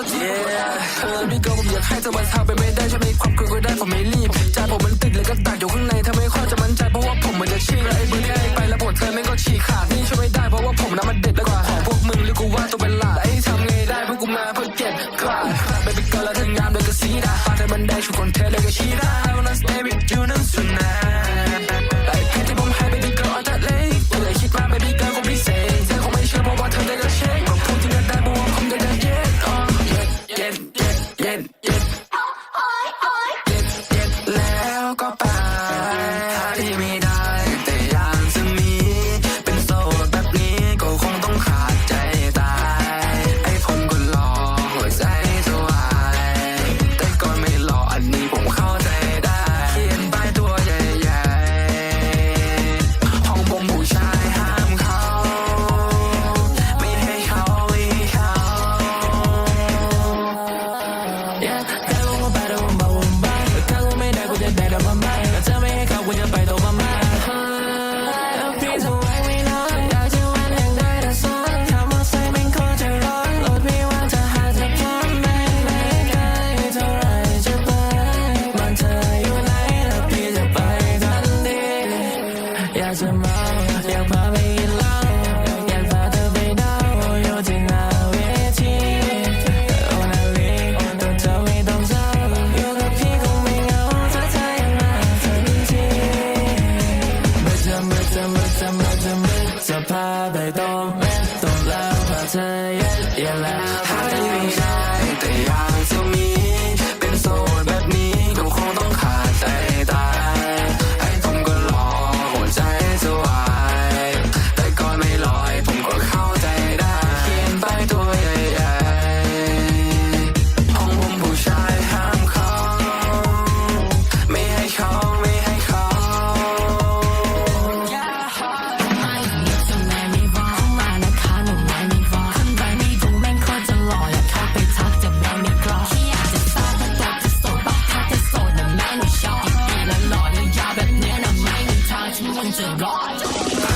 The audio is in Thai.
สักทีเธอไม่โกงอยากให้เธอมาทำไปไม่ได้ฉันมีความกลัวก็ได้ผมไม่รีบใจผมมันติดเลยก็ตากอยู่ข้างในถ้ไม่ค่อจะมั่นใจเพราะว่าผมมันจะชี้แล้ไอ้เไปแล้วปวดเธอแม่ก็ฉีกขาดนี่ช่วยไม่ได้เพราะว่าผมนะมันเด็ดแล้วก็ของพวกมึงหรือกูว่าตัวเป็นหลักไอ้ทำไงได้พวกกูมาเพื่อเก็บกลาดไม่เป็นเกิล้วถ้างามเลยก็สีดาถ้าเธอมันได้ชุดคนเทเลยก็ชีด้ I wanna stay with you นั้นสุดนะ and อยากจะ梦，อยากพาไป浪，อยากพา你到热带的维奇。Oh no no no no，你没当真，我和你คงไม่เหงา，我心依然认真。没有，没有，没有，没有，没有，想把你当，当浪花，越，越浪。God!